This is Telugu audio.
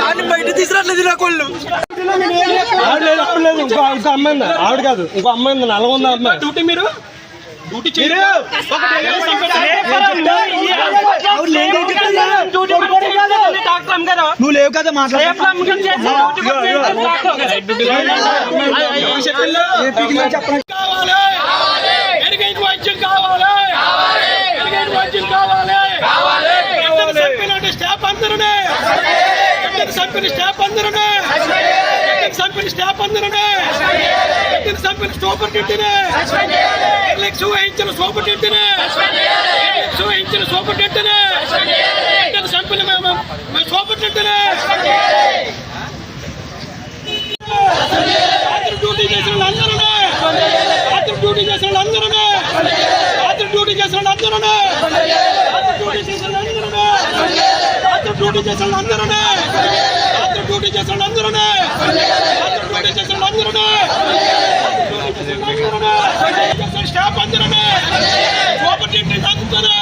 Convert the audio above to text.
దాన్ని బయట తీసుకురావట్లేదు నా కొళ్ళు ఆవిడ లేదు లేదు ఇంకో ఇంకో అమ్మాయి ఉంది ఆవిడ కాదు. ఇంకో అమ్మాయి ఉంది నల్లగా ఉంది అమ్మాయి డ్యూటీ మీరు డ్యూటీ నువ్వు లేవు కదా మాట్లాడే చెప్పండి అందరనే. సంపిన స్టాప్ అందరనే. సంపిన స్టాప్ అందరనే. సంపిన సూపర్ టెంటినే సూహించిన సూపర్ టెంటినే సూహించిన సూపర్ టెంటినే సంపిన సూపర్ టెంటినే రాత్రి డ్యూటీ చేసిన అందరనే రాత్రి డ్యూటీ చేసిన అందరనే రాత్రి డ్యూటీ డ్యూటీ చేసిన అందరూనే. రాత్రి డ్యూటీ చేసిన అందరూనే. రాత్రి చేసిన స్టాఫ్ అందరూ అందరూ